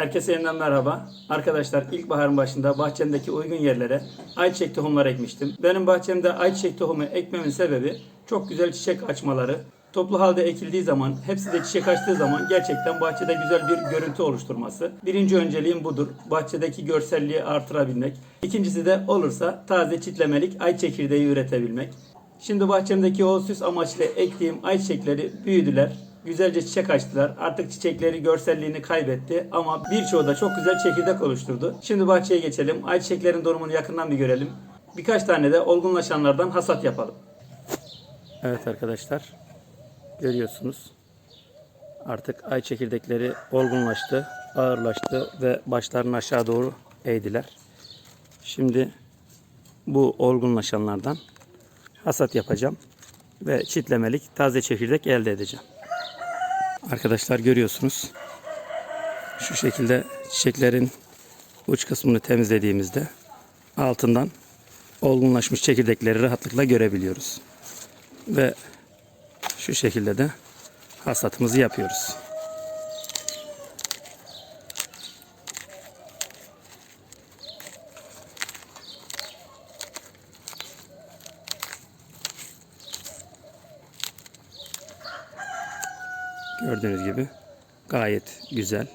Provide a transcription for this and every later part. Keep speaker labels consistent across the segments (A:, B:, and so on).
A: Herkese yeniden merhaba. Arkadaşlar ilkbaharın başında bahçemdeki uygun yerlere ayçiçek tohumları ekmiştim. Benim bahçemde ayçiçek tohumu ekmemin sebebi çok güzel çiçek açmaları. Toplu halde ekildiği zaman, hepsi de çiçek açtığı zaman gerçekten bahçede güzel bir görüntü oluşturması. Birinci önceliğim budur. Bahçedeki görselliği artırabilmek. İkincisi de olursa taze çitlemelik ay çekirdeği üretebilmek. Şimdi bahçemdeki o süs amaçlı ektiğim ayçiçekleri büyüdüler. Güzelce çiçek açtılar. Artık çiçekleri görselliğini kaybetti ama birçoğu da çok güzel çekirdek oluşturdu. Şimdi bahçeye geçelim. Ayçiçeklerin durumunu yakından bir görelim. Birkaç tane de olgunlaşanlardan hasat yapalım. Evet arkadaşlar. Görüyorsunuz. Artık ay çekirdekleri olgunlaştı, ağırlaştı ve başlarını aşağı doğru eğdiler. Şimdi bu olgunlaşanlardan hasat yapacağım ve çitlemelik taze çekirdek elde edeceğim. Arkadaşlar görüyorsunuz. Şu şekilde çiçeklerin uç kısmını temizlediğimizde altından olgunlaşmış çekirdekleri rahatlıkla görebiliyoruz. Ve şu şekilde de hasatımızı yapıyoruz. Gördüğünüz gibi gayet güzel.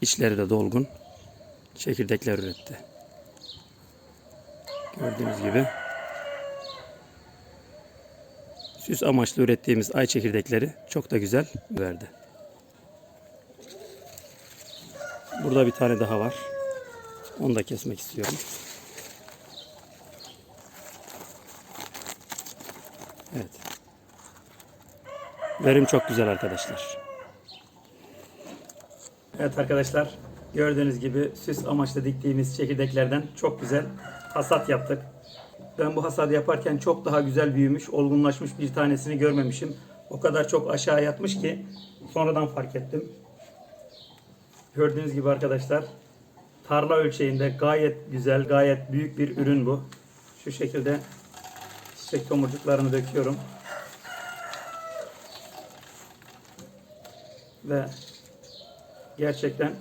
A: İçleri de dolgun. Çekirdekler üretti. Gördüğünüz gibi süs amaçlı ürettiğimiz ay çekirdekleri çok da güzel verdi. Burada bir tane daha var. Onu da kesmek istiyorum. Evet. Verim çok güzel arkadaşlar. Evet arkadaşlar gördüğünüz gibi süs amaçlı diktiğimiz çekirdeklerden çok güzel hasat yaptık. Ben bu hasadı yaparken çok daha güzel büyümüş, olgunlaşmış bir tanesini görmemişim. O kadar çok aşağı yatmış ki sonradan fark ettim. Gördüğünüz gibi arkadaşlar tarla ölçeğinde gayet güzel, gayet büyük bir ürün bu. Şu şekilde çiçek tomurcuklarını döküyorum. Ve gerçekten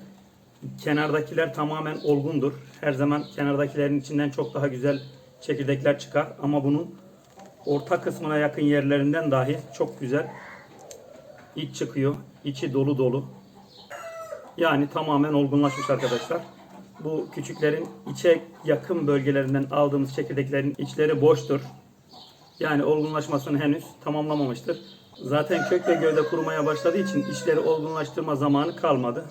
A: kenardakiler tamamen olgundur. Her zaman kenardakilerin içinden çok daha güzel çekirdekler çıkar ama bunun orta kısmına yakın yerlerinden dahi çok güzel iç çıkıyor. İçi dolu dolu. Yani tamamen olgunlaşmış arkadaşlar. Bu küçüklerin içe yakın bölgelerinden aldığımız çekirdeklerin içleri boştur. Yani olgunlaşmasını henüz tamamlamamıştır. Zaten kök ve gövde kurumaya başladığı için içleri olgunlaştırma zamanı kalmadı.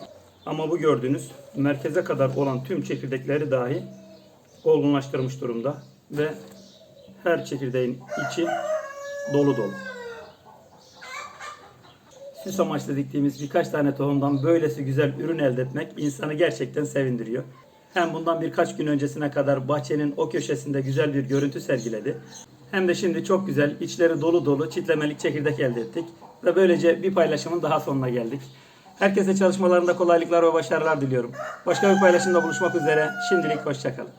A: Ama bu gördüğünüz merkeze kadar olan tüm çekirdekleri dahi olgunlaştırmış durumda. Ve her çekirdeğin içi dolu dolu. Süs amaçlı diktiğimiz birkaç tane tohumdan böylesi güzel ürün elde etmek insanı gerçekten sevindiriyor. Hem bundan birkaç gün öncesine kadar bahçenin o köşesinde güzel bir görüntü sergiledi. Hem de şimdi çok güzel, içleri dolu dolu çitlemelik çekirdek elde ettik. Ve böylece bir paylaşımın daha sonuna geldik. Herkese çalışmalarında kolaylıklar ve başarılar diliyorum. Başka bir paylaşımda buluşmak üzere. Şimdilik hoşçakalın.